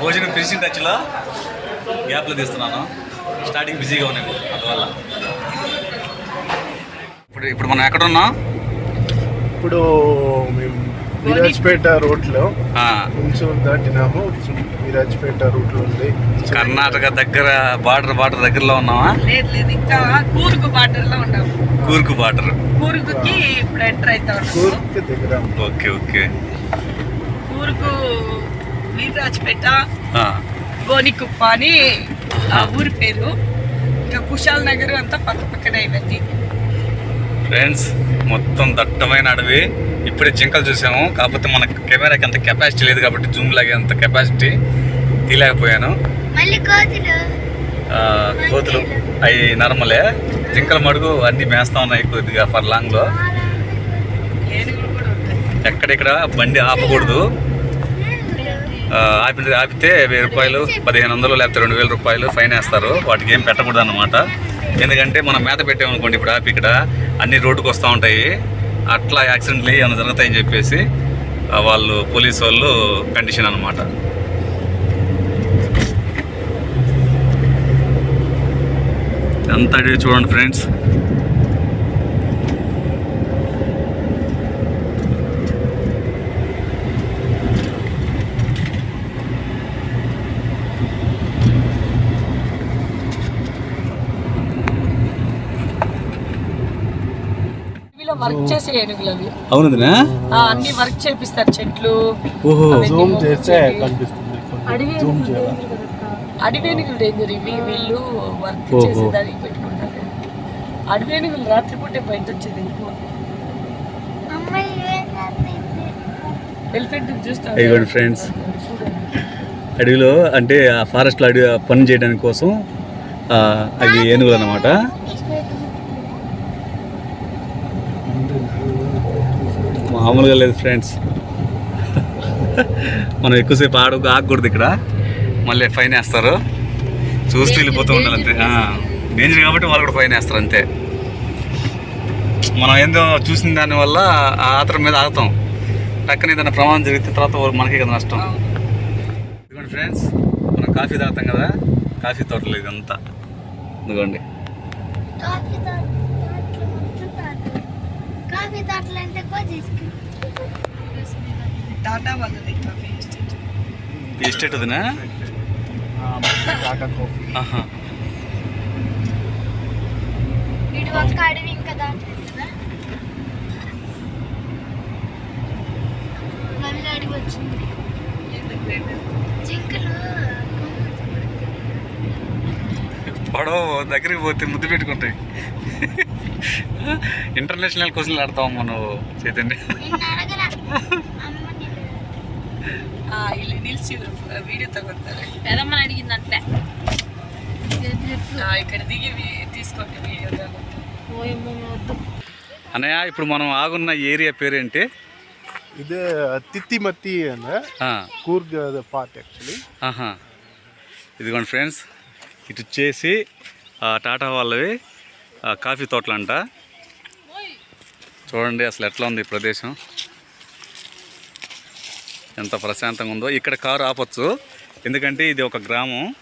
భోజనం ఫినిషింగ్ టచ్లో గ్యాప్లో తీస్తున్నాను. స్టార్టింగ్ బిజీగా ఉన్నాను అందువల్ల. ఇప్పుడు ఇప్పుడు మనం ఎక్కడ ఉన్నాం ఇప్పుడు మేము విరాజ్పేట రోడ్లో ఆ, కొంచెం దాటినాము. విరాజ్పేట రూట్లో ఉంది. కర్ణాటక దగ్గర బార్డర్ బార్డర్ దగ్గరలో ఉన్నామా లేదు లేదు. ఇంకా కూరుకు బార్డర్లో ఉన్నాము. కూర్కు బార్డర్. కూరుకుకి ఇప్పుడు ఎంటర్ అవుతా ఉన్నాము. కూర్కి దగ్గర. Okay okay. కూరుకు వీరరాజపేట గోనికుప్ప అని ఆ ఊరి పేరు. ఇంకా కుశాల్ నగర్ అంతా పక్క పక్కనే ఇవన్నీ ఫ్రెండ్స్ మొత్తం దట్టమైన అడవి. ఇప్పుడే జింకలు చూసాము. కాకపోతే మన కెమెరాకి అంత కెపాసిటీ లేదు కాబట్టి జూమ్ లాగే అంత కెపాసిటీ తీయలేకపోయాను. మళ్ళీ కోతులు. అవి నార్మలే జింకల మడుగు అన్ని మేస్తా ఉన్నాయి కొద్దిగా ఫర్ లాంగ్లో ఎక్కడెక్కడ? బండి ఆపకూడదు. ఆపి ఆపితే వెయ్యి రూపాయలు పదిహేను వందలు లేకపోతే రెండు వేల రూపాయలు ఫైన్ వేస్తారు. వాటికి ఏం పెట్టకూడదు అనమాట ఎందుకంటే మనం మేత పెట్టామనుకోండి ఇప్పుడు ఆపి ఇక్కడ అన్ని రోడ్డుకు వస్తూ ఉంటాయి. అట్లా యాక్సిడెంట్లు ఏమైనా జరుగుతాయని చెప్పేసి వాళ్ళు పోలీసు వాళ్ళు కండిషన్ అనమాట ఎంత చూడండి ఫ్రెండ్స్. వర్క్ చేసే ఏనుగులు అవి. అవునదినా? ఆ, అన్ని వర్క్ చేపిస్తారు చెట్లు. ఓహో. జూమ్ చేస్తే. కనిపిస్తుంది అడవి ఏనుగులు చేయాలి? అడవి ఏనుగులు డేంజర్ ఇవి వీళ్ళు వర్క్. చేసే దానికి పెట్టుకుంటారు. అడవి ఏనుగులు రాత్రిపూటే బయట వచ్చేది ఎక్కువ అమ్మాయి ఎలిఫెంట్ చూస్తాం ఇదిగోండి ఫ్రెండ్స్ అడవిలో అంటే ఆ ఫారెస్ట్లో అడవి పని చేయడానికి కోసం ఆ, అవి ఏనుగులు అన్నమాట. మామూలుగా లేదు ఫ్రెండ్స్. మనం ఎక్కువసేపు ఆడు ఆగకూడదు ఇక్కడ. మళ్ళీ ఫైన్ వేస్తారు. చూస్తూ వెళ్ళిపోతూ ఉండాలి అంతే. డేంజర్ కాబట్టి వాళ్ళు కూడా ఫైన్ వేస్తారు అంతే. మనం ఏందో చూసిన దానివల్ల ఆ ఆత్రం మీద ఆగుతాం. పక్కన ఏదైనా ప్రమాదం జరిగితే తర్వాత మనకి కదా నష్టం. ఇదిగోండి ఫ్రెండ్స్ మనం కాఫీ తాగుతాం కదా. కాఫీ తోటలు ఇదంతా. ఇదిగోండి కాఫీ తోటలు మొత్తం తాతలు కాఫీ తోటలు అంటే కోసేసుకు టాటా వాళ్ళది కాఫీ ఎస్టేట్ ఈ ఎస్టేట్ అదినా? టాటా కాఫీ. ఆహా. వీడు ఒక్క అడవి ఇంకా దాటలేదు కదా. మళ్ళీ అడిగి వచ్చింది. జింకలు. పడవ దగ్గరికి పోతే ముద్దు పెట్టుకుంటాయి. ఇంటర్నేషనల్ క్వశ్చన్లు ఆడతాం మనం చైతన్య నిన్ను అడగరా అమ్మని ఆ, ಇಲ್ಲಿ ನಿಲ್ಸಿ వీడియో తగ్గుతారు పెదమ్మని అడిగిందంటే ఆ, ఇక్కడ దిగి వీ- తీసుకోండి వీడియో అన్నయ్య ఇప్పుడు మనం ఆగున్న ఏరియా పేరేంటి ఇది తిత్తిమత్తి ಅಂದ್ರೆ ఆ, కూర్గ్ పార్ట్ యాక్చువల్లీ ఆహా ఇదిగోండి ఫ్రెండ్స్ ఇటు వచ్చేసి ఆ, టాటా వాళ్ళవి ఆ, కాఫీ తోటలంట. చూడండి అసలు ఎట్లా ఉంది ఈ ప్రదేశం. ఎంత ప్రశాంతంగా ఉందో. ఇక్కడ కారు ఆపొచ్చు. ఎందుకంటే ఇది ఒక గ్రామం.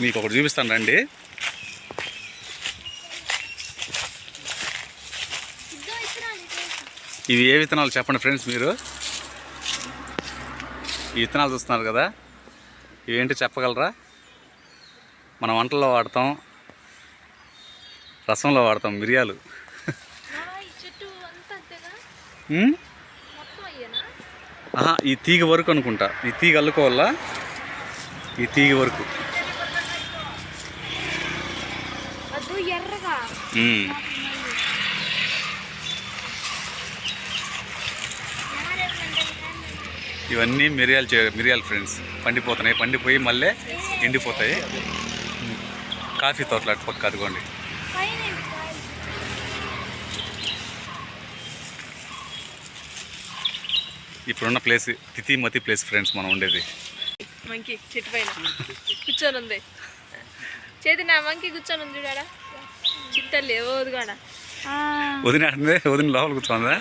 మీకు ఒకటి చూపిస్తాను రండి. ఇవి ఏ విత్తనాలు చెప్పండి ఫ్రెండ్స్ మీరు? ఈ విత్తనాలు చూస్తున్నారు కదా. ఇవేంటి చెప్పగలరా? మనం వంటల్లో వాడతాం రసంలో వాడతాం మిరియాలు. ఈ తీగ వరకు అనుకుంటా. ఈ తీగ అల్లుకోవాలా? ఈ తీగ వరకు. ఇవన్నీ మిరియాలు చే మిరియాలు ఫ్రెండ్స్ పండిపోతున్నాయి. పండిపోయి మళ్ళీ ఎండిపోతాయి. కాఫీ తోటలు అటు పక్క అదిగోండి. ఇప్పుడున్న ప్లేస్ తితిమతి ప్లేస్ ఫ్రెండ్స్ మనం ఉండేది. మంకీ చెట్టు చేతి నా వదిన వదిన లోపల కూర్చోందా?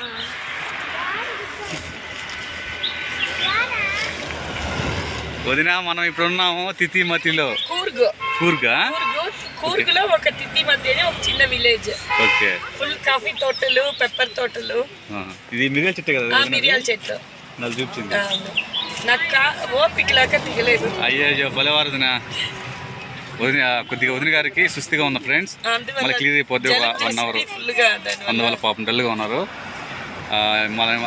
వదిన మనం ఇప్పుడు ఉన్నాము తితిమతిలో కూర్గు. కూర్గా? కూర్గు. కూర్గులో ఒక తిత్తి మధ్యనే ఒక చిన్న విలేజ్. ఓకే. ఫుల్ కాఫీ తోటలు పెప్పర్ తోటలు. ఇది మిరియాల చెట్టే కదా? మిరియాల చెట్లు నాకు చూపించింది. నాకు ఓపిక లేక దిగలేదు. అయ్యో భలేవారు వదిన. కొద్దిగా వదిన గారికి సుస్థిగా ఉన్న ఫ్రెండ్స్. మళ్ళీ క్లియర్ అయిపోద్ది ఒక వన్ అవర్. అందువల్ల పాపం డల్గా ఉన్నారు. మనం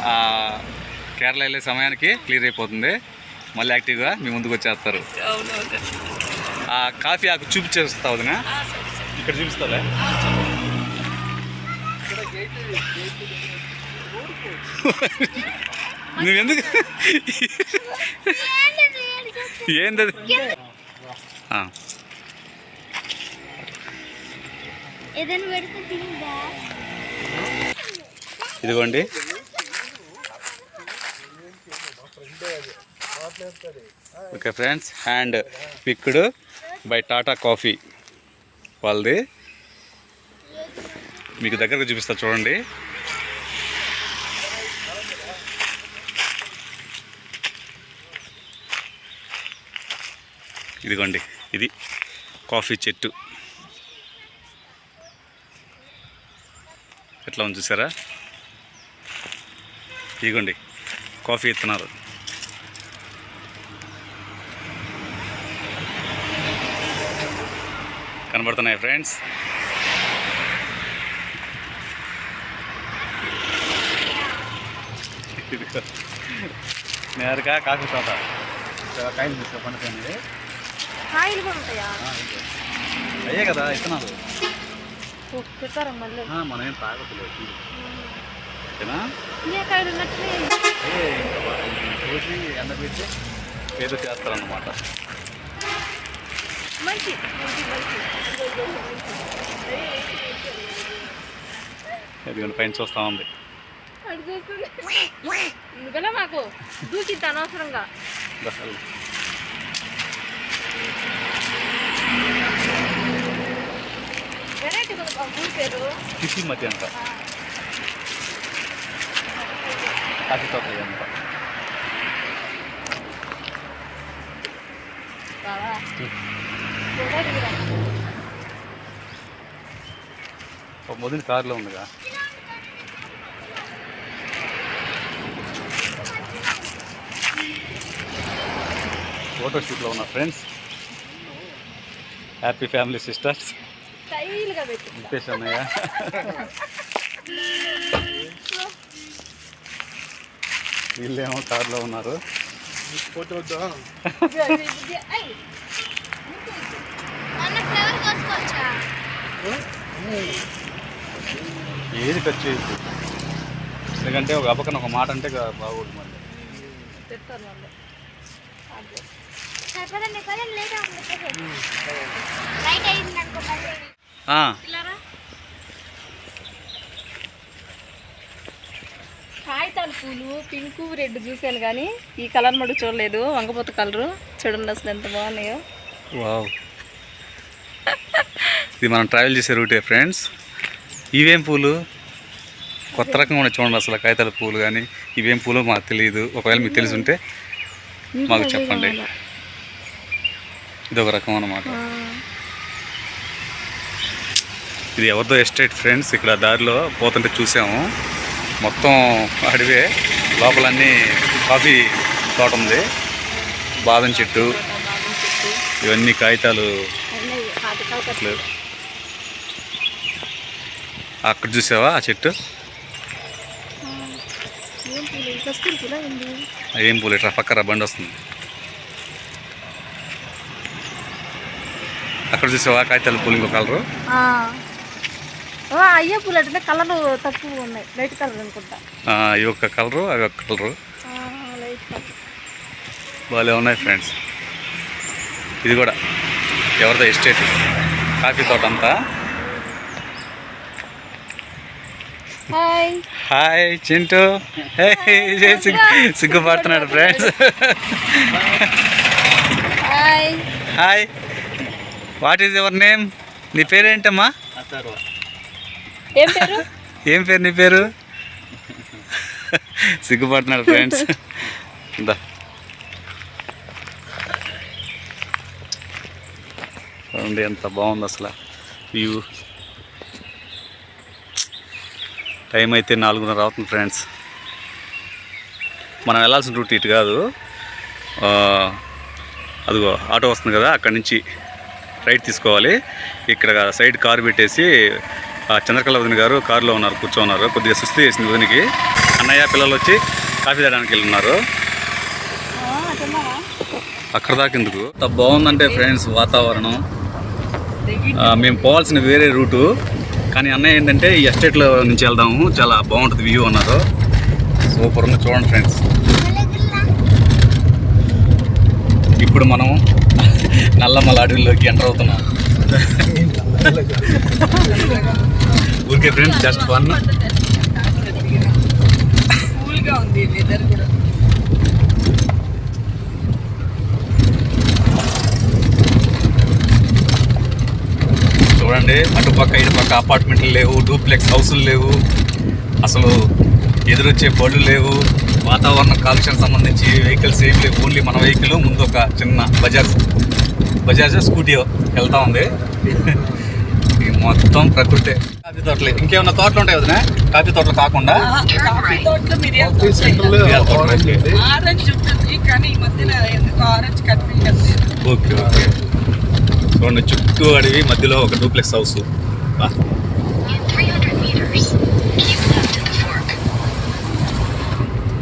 కేరళ వెళ్ళే సమయానికి క్లియర్ అయిపోతుంది. మళ్ళీ యాక్టివ్గా మీ ముందుకు వచ్చేస్తారు. ఆ కాఫీ ఆకు చూపించేస్తా వదిన. ఇక్కడ చూపిస్తాలే నువ్వెందుకు ఏంది ఇదిగోండి. Okay friends hand picked by Tata coffee. వాళ్ళది. మీకు దగ్గరకు చూపిస్తా చూడండి. ఇదిగోండి ఇది కాఫీ చెట్టు. ఎట్లా ఉంది చూసారా? ఇదిగోండి కాఫీ ఇస్తున్నారు కనబడుతున్నాయి ఫ్రెండ్స్. నేరుగా కాఫీ తోట. కాయలు తీసుకో పండుతుంది కాయలు కూడా ఉంటాయా? అయ్యే కదా ఆ, మనం ఏం తాగట్లేదు ఓకేనా? వాటిని కోసి ఎండబెట్టి ఏదో చేస్తారన్నమాట. మంచి పైన చూస్తూ ఉంది. ఎందుకలా మాకు? దూకిద్ది అనవసరంగా. కిసి మధ్య అంట. అంట. బావా. మొదటి కారులో ఉందిగా. ఫోటో షూట్లో ఉన్న friends happy family sisters Mukesh అన్నయ్య. వీళ్ళేమో కారులో ఉన్నారు. ఫోటో చేయొద్దు ఎందుకంటే ఒక అపకన ఒక మాట అంటే బాగోదు మళ్ళీ. కాగితాలు పూలు పింకు రెడ్ చూశాను కానీ ఈ కలర్ మడు చూడలేదు. వంగపోత కలరు. చూడండి అసలు ఎంత బాగున్నాయో. వావ్. ఇది మనం ట్రావెల్ చేసే రూటే ఫ్రెండ్స్. ఇవేం పూలు? కొత్త రకంగా ఉన్నాయి చూడండి అసలు కాగితాల పూలు కానీ ఇవేం పూలు మాకు తెలియదు ఒకవేళ మీకు తెలిసి ఉంటే మాకు చెప్పండి. ఇది ఒక రకం అన్నమాట. ఇది ఎవరిదో ఎస్టేట్ ఫ్రెండ్స్ ఇక్కడ దారిలో పోతుంటే చూసాము. మొత్తం అడవే లోపలన్నీ కాఫీ తోట ఉంది బాదం చెట్టు ఇవన్నీ కాగితాలు. అక్కడ చూసావా ఆ చెట్టు? ఏం పూలు ఇట్లా పక్కన బండి వస్తుంది. అక్కడ చూసావా కాగితాల పూలు ఇంకో కలరు? అయ్యే పూలు అంటే కలర్ తక్కువ ఉన్నాయి లైట్ కలర్ అనుకుంటా. ఇవి ఒక కలరు అవి ఒక కలరు. భలే ఉన్నాయి ఫ్రెండ్స్. ఇది కూడా ఎవరిదో ఎస్టేట్. కాఫీ తోట అంతా. హాయ్ హాయ్ చింటూ హే, సిగ్గు సిగ్గుపడుతున్నాడు friends hi hi what is your name నీ పేరేంటమ్మా? ఏం పేరు? ఏం పేరు నీ పేరు? సిగ్గుపడుతున్నాడు ఫ్రెండ్స్ దా. ఎంత బాగుంది అసలు. వ్యూ టైం అయితే నాలుగున్నర అవుతుంది ఫ్రెండ్స్. మనం వెళ్ళాల్సిన రూట్ ఇటు కాదు. అదిగో ఆటో వస్తుంది కదా అక్కడి నుంచి రైట్ తీసుకోవాలి. ఇక్కడ సైడ్ కారు పెట్టేసి చంద్రకళ వదిన గారు కారులో ఉన్నారు కూర్చోన్నారు. కొద్దిగా సుస్థి చేసింది వదినికి. అన్నయ్య పిల్లలు వచ్చి కాఫీ తేడానికి వెళ్ళి ఉన్నారు అక్కడ దాకా ఎందుకు? బాగుందంటే ఫ్రెండ్స్ వాతావరణం. మేము పోవాల్సిన వేరే రూటు. కానీ అన్నయ్య ఏంటంటే ఈ ఎస్టేట్లో నుంచి వెళ్దాము. చాలా బాగుంటుంది వ్యూ అన్నారు సూపర్ ఉంది చూడండి ఫ్రెండ్స్. ఇప్పుడు మనం నల్లమల అడవిలోకి ఎంటర్ అవుతున్నాం. ఊరికే ఫ్రెండ్స్ జస్ట్ వన్ ఉంది వెదర్ కూడా. చూడండి. అటుపక్క ఇటుపక్క అపార్ట్మెంట్లు లేవు డూప్లెక్స్ హౌసులు లేవు. అసలు ఎదురొచ్చే బళ్ళు లేవు. వాతావరణ కాలుష్యం సంబంధించి వెహికల్స్ ఏం లేవు. ఓన్లీ మన వెహికల్ ముందు ఒక చిన్న బజాజ్ బజాజ్ స్కూటీ వెళ్తా ఉంది. ఇది మొత్తం ప్రకృతి. కాఫీ తోటలే. ఇంకేమన్నా తోటలు ఉంటాయి వదినా? కాఫీ తోటలు కాకుండా? Okay okay. చూడండి చుట్టూ అడవి మధ్యలో ఒక డూప్లెక్స్ హౌస్.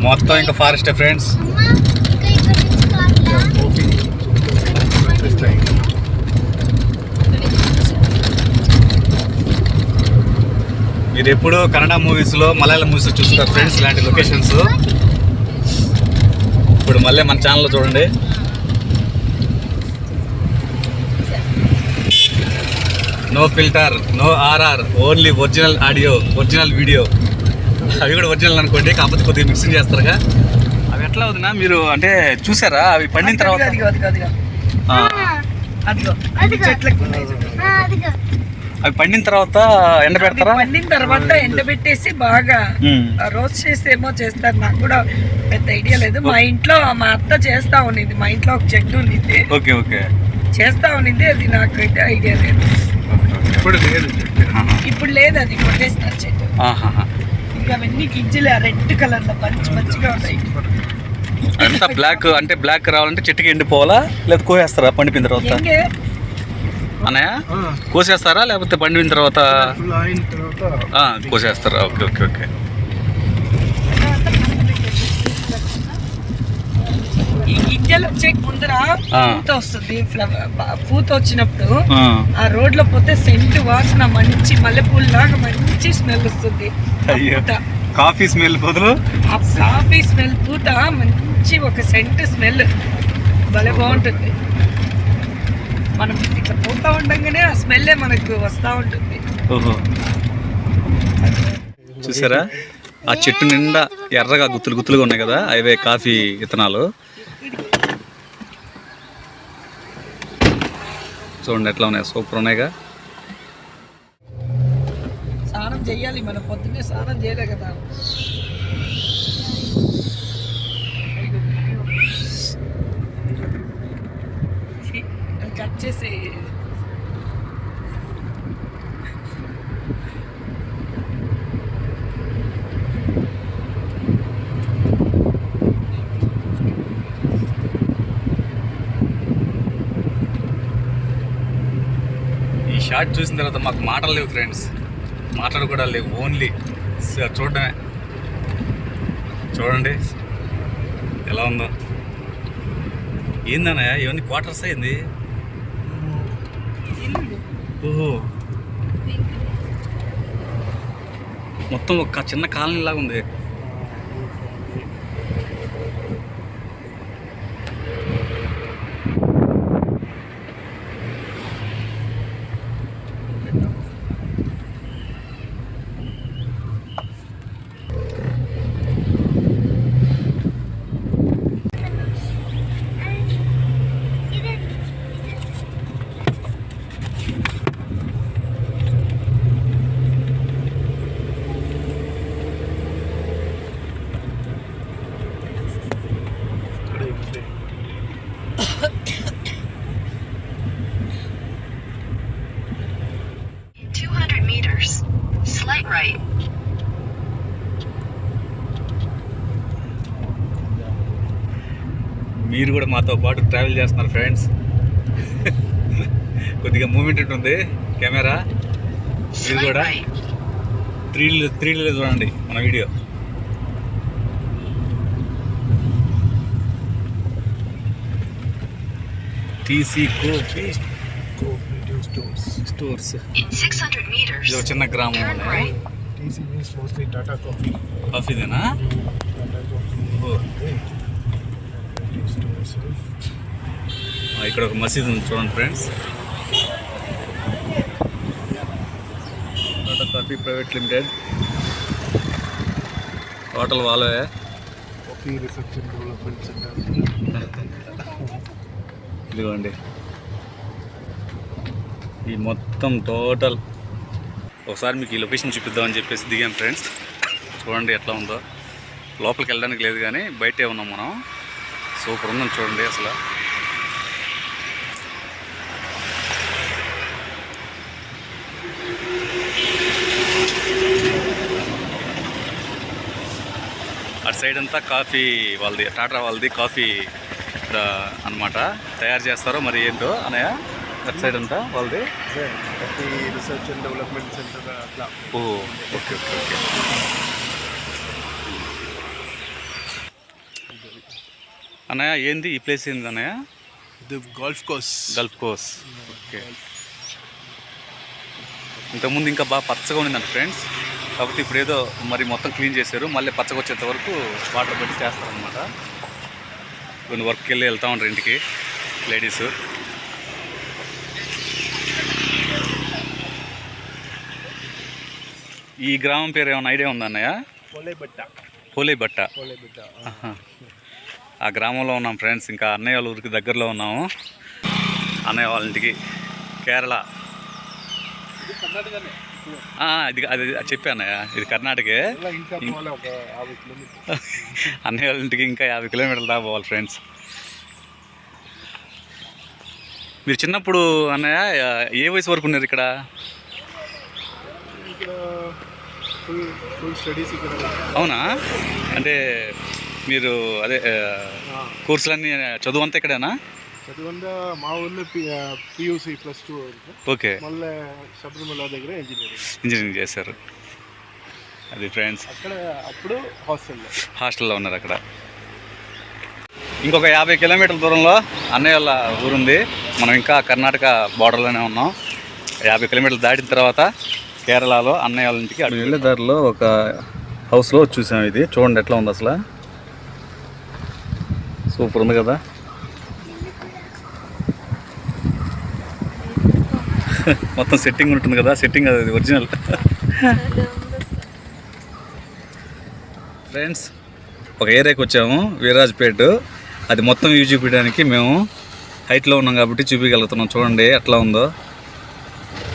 మొత్తం ఇంకా ఫారెస్ట్ ఫ్రెండ్స్. మీరు ఎప్పుడు కన్నడ మూవీస్లో మలయాళం మూవీస్ చూస్తారు ఫ్రెండ్స్ ఇలాంటి లొకేషన్స్. ఇప్పుడు మళ్ళీ మన ఛానల్లో చూడండి. No filter no RR only original audio original video అవి కూడా ఒరిజినల్ అనుకోండి కాకపోతే కొద్దిగా మిక్సింగ్ చేస్తారుగా. అవి ఎట్లా అవుతున్నా మీరు అంటే చూసారా? అవి పండిన తర్వాత అదిగో అదిగో అదిగో. ఆ, అదిగో అదిగో. చెట్లకు ఉన్నాయి చూడు. అదిగో. అవి పండిన తర్వాత ఎండ పెడతారా? పండిన తర్వాత ఎండబెట్టేసి బాగా ఉమ్. రోస్ట్ చేసి ఏమో చేస్తారు. నాకు కూడా పెద్ద ఐడియా లేదు. మా ఇంట్లో మా అత్త చేస్తా ఉన్నింది. మా ఇంట్లో ఒక చెట్టు ఉన్నింది. Okay okay. చేస్తా ఉన్నింది. అది నాకు అయితే ఐడియా లేదు. ఇప్పుడు లేదు. ఇప్పుడు లేదు అది కొట్టేసినారు చెట్టు. ఇంకా అవన్నీ గింజలు రెడ్ కలర్లో మంచి మంచిగా ఉన్నాయి అంతా బ్లాక్ అంటే బ్లాక్ రావాలంటే చెట్టుకి ఎండిపోవాలా? లేదా కోసేస్తారా పండిపోయిన తర్వాత? అన్నయ్య? కోసేస్తారా? లేకపోతే పండిన తర్వాత? కోసేస్తారా? Okay okay okay. ఈ గింజలు వచ్చే ముందర. పూత వస్తుంది పూత వచ్చినప్పుడు ఆ, రోడ్లో పోతే సెంట్ వాసన మంచి మల్లెపూలు లాగా మంచి స్మెల్ వస్తుంది. కాఫీ స్మెల్ బదులు? ఆ కాఫీ స్మెల్ పూత మంచి ఒక సెంట్ స్మెల్. భలే బాగుంటుంది. మనం ఇట్లా పోతా ఉండగానే ఆ స్మెల్లే మనకు వస్తూ ఉంటుంది. చూసారా? ఆ చెట్టు నిండా ఎర్రగా గుత్తులు గుత్తులుగా ఉన్నాయి కదా అవే కాఫీ విత్తనాలు. చూడండి ఎట్లా ఉన్నాయి. సూపర్ ఉన్నాయిగా. స్నానం చేయాలి మనం పొద్దున్నే స్నానం చేయలే కదా. కట్ చేసే ఈ షార్ట్ చూసిన తర్వాత మాకు మాటలు లేవు ఫ్రెండ్స్ మాటలు కూడా లేవు ఓన్లీ చూడడమే. చూడండి. ఎలా ఉందో. ఏందన్నయ్య? ఇవన్నీ క్వార్టర్స్ అయింది? ఓహో. మొత్తం ఒక చిన్న కాలనీ లాగా ఉంది right. మీరు కూడా మాతో పాటు ట్రావెల్ చేస్తున్నారు ఫ్రెండ్స్ కొద్దిగా మూమెంట్ ఉంటుంది కెమెరా. మీరు Swipe కూడా. త్రీ త్రీ చూడండి మన video TC stores stores In 600 meters, ఇది ఒక చిన్న గ్రామం కాఫీ కాఫీదేనా Tata coffee oh. Cooperative stores ఆ, ఇక్కడ ఒక మసీద్ ఉంది చూడండి friends. Tata coffee private limited. Hotel వాళ్ళే. Coffee and development centre. ఇదిగోండి. ఈ మొత్తం టోటల్. ఒకసారి మీకు ఈ లొకేషన్ చూపిద్దామని చెప్పేసి దిగాం ఫ్రెండ్స్. చూడండి ఎట్లా ఉందో. లోపలికి వెళ్ళడానికి లేదు కానీ బయటే ఉన్నాం మనం. సూపర్ ఉందని చూడండి అసలు. అటు సైడ్ అంతా కాఫీ వాళ్ళది టాటా వాళ్ళది కాఫీ అనమాట తయారు చేస్తారో మరి ఏంటో అనయ్య? అటు సైడ్ అంతా వాళ్ళది? రీసెర్చ్ అండ్ డెవలప్మెంట్ సెంటర్ అట్లా. Oh okay okay okay. అన్నయ్య ఏంది ఈ ప్లేస్ ఏంది అన్నయ్య? ఇది golf course. Golf course okay. ఇంతకుముందు ఇంకా బాగా పచ్చగా ఉండిందంట ఫ్రెండ్స్ కాకపోతే ఇప్పుడు ఏదో మరి మొత్తం క్లీన్ చేశారు. మళ్ళీ పచ్చగా వచ్చేంత వరకు వాటర్ పెట్టి చేస్తారనమాట కొన్ని వర్క్కి వెళ్ళి వెళ్తూ ఉంటారు ఇంటికి లేడీస్ ఈ గ్రామం పేరు ఏమైనా ఐడియా ఉందా అన్నయ్య? పోలే బట్ట పోలే బట్ట పోలే బట్ట ఆహా. ఆ గ్రామంలో ఉన్నాం ఫ్రెండ్స్ ఇంకా అన్నయ్య వాళ్ళ ఊరికి దగ్గరలో ఉన్నాము. అన్నయ్య వాళ్ళ ఇంటికి. కేరళ. ఇది అది అది చెప్పా అన్నయ్య ఇది కర్ణాటకే. అన్నయ్య వాళ్ళ ఇంటికి ఇంకా యాభై కిలోమీటర్లు దాకా పోవాలి ఫ్రెండ్స్. మీరు చిన్నప్పుడు అన్నయ్య ఏ వయసు వరకు ఉన్నారు ఇక్కడ. అవునా? అంటే మీరు అదే కోర్సులన్నీ చదువు అంతా ఇక్కడేనా? చదివంగా మా ఊళ్ళో పియూసి ప్లస్ టూ ఓకే. మళ్ళీ శబరిమల దగ్గర ఇంజనీరింగ్ ఇంజనీరింగ్ చేశారు. అది ఫ్రెండ్స్ అక్కడ అప్పుడు హాస్టల్లో హాస్టల్లో ఉన్నారు అక్కడ. ఇంకొక యాభై కిలోమీటర్ల దూరంలో అన్నయ్య వాళ్ళ ఊరుంది. మనం ఇంకా కర్ణాటక బార్డర్లోనే ఉన్నాం. యాభై కిలోమీటర్లు దాటిన తర్వాత కేరళలో అన్నయ్య వాళ్ళ ఇంటికి అడుగు వెళ్ళే దారిలో ఒక హౌస్లో చూసాం ఇది. చూడండి ఎట్లా ఉంది అసలు. సూపర్ ఉంది కదా. మొత్తం సెట్టింగ్ ఉంటుంది కదా సెట్టింగ్ అది ఒరిజినల్ ఫ్రెండ్స్ ఒక ఏరియాకి వచ్చాము వీరాజ్పేట్. అది మొత్తం వ్యూ చూపించడానికి మేము హైట్లో ఉన్నాం కాబట్టి చూపించగలుగుతున్నాం. చూడండి ఎట్లా ఉందో.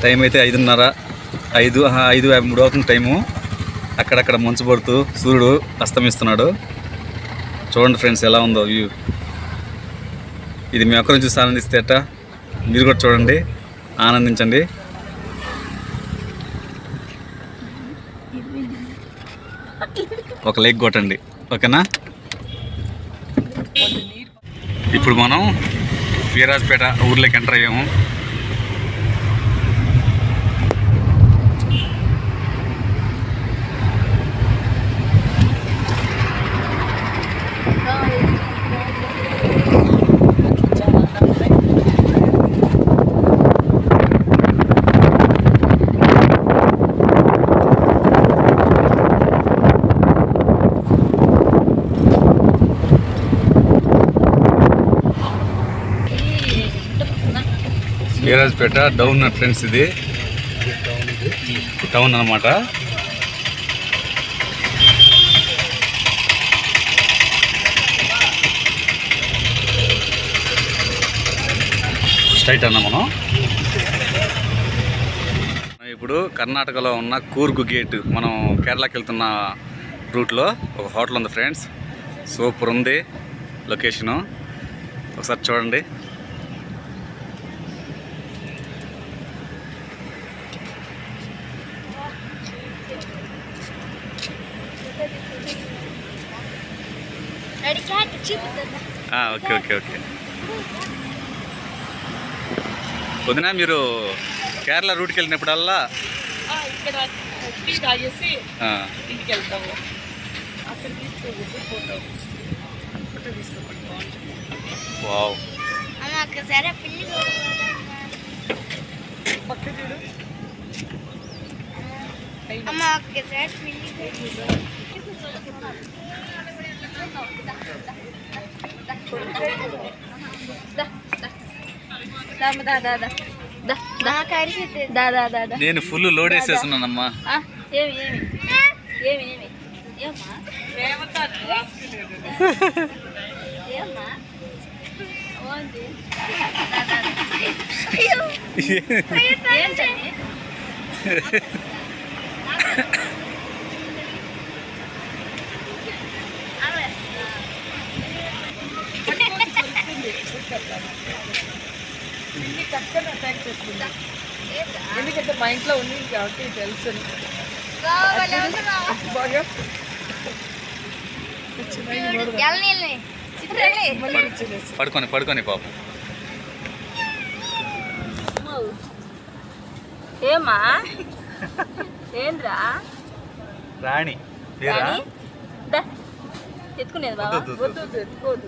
టైం అయితే ఐదున్నర. ఐదు ఐదు యాభై మూడు అవుతుంది టైము. అక్కడక్కడ మంచు పడుతూ సూర్యుడు అస్తమిస్తున్నాడు. చూడండి ఫ్రెండ్స్ ఎలా ఉందో వ్యూ. ఇది మీ ఒక్కరిని చూసి ఆనందిస్తేట మీరు కూడా చూడండి ఆనందించండి. ఒక లైక్ కొట్టండి ఓకేనా? ఇప్పుడు మనం వీరాజ్పేట ఊర్లోకి ఎంటర్ అయ్యాము. వీరాజ్పేట డౌన్ ఫ్రెండ్స్ ఇది. టౌన్ అనమాట స్ట్రైట్ అన్నా మనం. ఇప్పుడు కర్ణాటకలో ఉన్న కూర్గు గేట్ మనం కేరళకి వెళ్తున్న రూట్లో ఒక హోటల్ ఉంది ఫ్రెండ్స్ సూపర్ ఉంది. లొకేషను ఒకసారి చూడండి రెడీ క్యాట్ చూపుతుందా ఆ, ఓకే ఓకే ఓకే. వదినా మీరు కేరళ రూట్కి వెళ్ళినప్పుడల్లా ఆ, ఇక్కడ టీ తాగేసి ఆ, ఇంటికి వెళ్తాము అక్కడ తీసుకోకూడదు ఫోటో ఫోటో తీసుకోకూడదు బాగుంటుంది వావ్ అమ్మ ఒక్కసారి పిల్లి పక్క చూడు. అమ్మ ఒక్కసారి పిల్లి నేను ఫుల్ లోడ్ వేసేస్తున్నానమ్మా ఆ, ఏమి ఏమి ఏమి ఏమి ఏమ్మా కక్కన అటాక్ చేస్తుంది. ఎందుకంటే మా ఇంట్లో ఉంది కాబట్టి తెలుసు. బాగా. పడుకొని పడుకొని పాపం. ఏమా? ఏంద్రా? రాణి ఎత్తుకునేది బాబా. ఎత్తుకోదు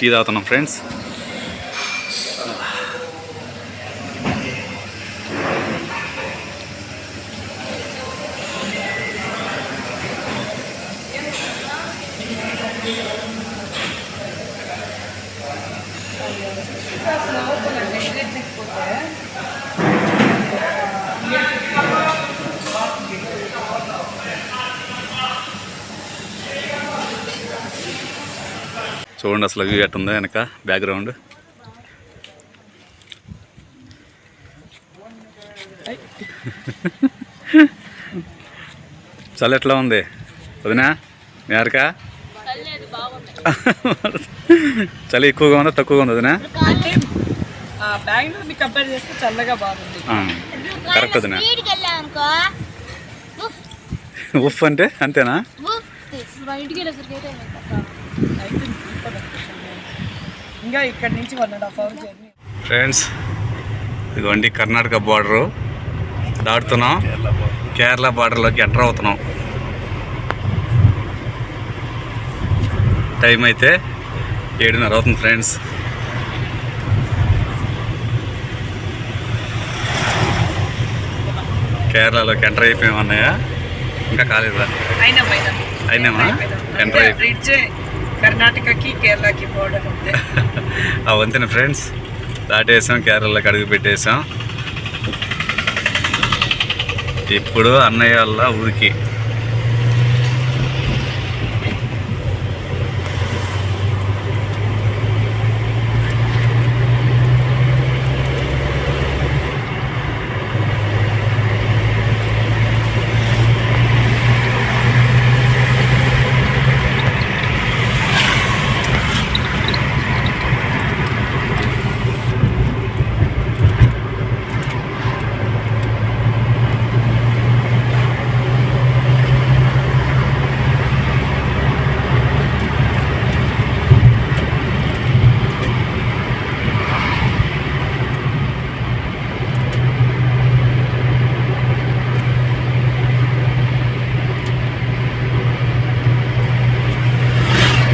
టీ తాగుతున్నాం ఫ్రెండ్స్ చూడండి అసలు వ్యూ ఎట్టుందో వెనక బ్యాక్గ్రౌండ్ చలి ఎట్లా ఉంది? వదినా మేరకా చలి ఎక్కువగా ఉందా తక్కువగా ఉంది వదినా? కరెక్ట్ వదినా. ఉఫ్ అంటే అంతేనా ఉఫ్ తీస్. మా ఇంటికి వెళ్ళేసరికి అయితే అయితే ఇప్పుడు ఇంకా ఇక్కడ నుంచి one and half hour journey. Friends ఇదిగోండి కర్ణాటక బార్డరు. దాటుతున్నాం. కేరళ బార్డర్లోకి ఎంటర్ అవుతున్నాం. టైం అయితే ఏడున్నర అవుతుంది ఫ్రెండ్స్ కేరళలోకి ఎంటర్ అయిపోయాం అన్నయ్య ఇంకా కాలేదా అయినామా? ఎంటర్ అయిపోయి కర్ణాటకకి కేరళకి బోర్డర్ ఆ వంతెన ఫ్రెండ్స్ దాటేసాం కేరళకి అడుగు పెట్టేసాం. ఇప్పుడు అన్నయ్య వాళ్ళ ఊరికి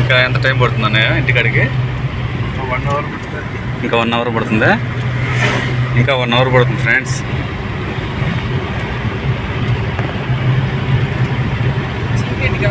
ఇంకా ఎంత టైం పడుతుంది అన్నయ్య ఇంటికాడికి. వన్ అవర్ ఇంకా వన్ అవర్ పడుతుందా? ఇంకా వన్ అవర్ పడుతుంది ఫ్రెండ్స్. చీకటిగా